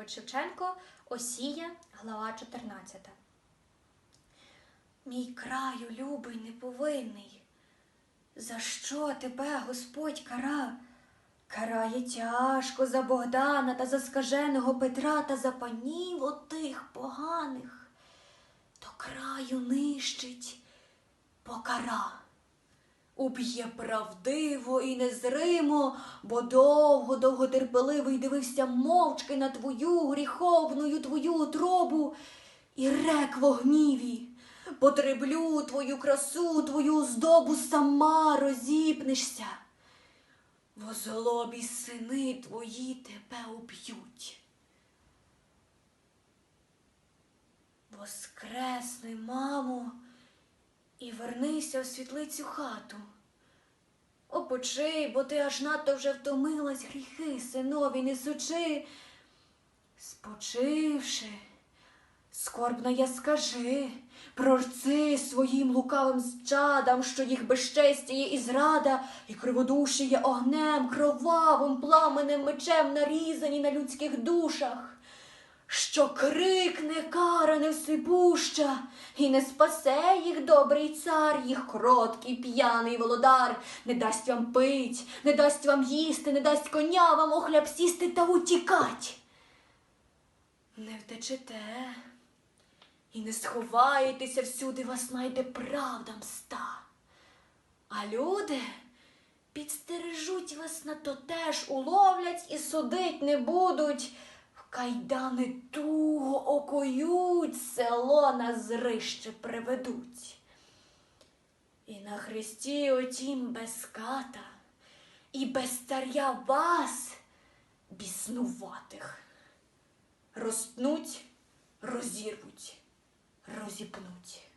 Петрович Шевченко, Осія, глава 14. Мій краю, любий, неповинний. За що тебе Господь кара? Карає тяжко за Богдана та за скаженого Петра та за панів отих поганих. То краю нищить покара. Уб'є правдиво і незримо, бо довго, довго терпеливий дивився мовчки на твою гріховною твою утробу і рек в. Потреблю твою красу, твою здобу сама розіпнешся. В злобі сини твої тебе уб'ють. Воскресни, мамо, і вернися в світлицю хату. Опочи, бо ти аж надто вже втомилась гріхи синові несучи. Спочивши, скорбна я скажи, прорци своїм лукавим чадам, що їх безчестя є і зрада, і криводуші є огнем, кровавим пламенем мечем нарізані на людських душах що крикне кара невсипуща, і не спасе їх добрий цар, їх кроткий п'яний володар, не дасть вам пить, не дасть вам їсти, не дасть коня вам у хляб сісти та утікать. Не втечете і не сховаєтеся всюди вас найде правда мста. А люди підстережуть вас на то теж, уловлять і судить не будуть. Кайдани туго окоють, село на зрище приведуть. І на хресті отім без ката, і без старя вас, біснуватих, розтнуть, розірвуть, розіпнуть.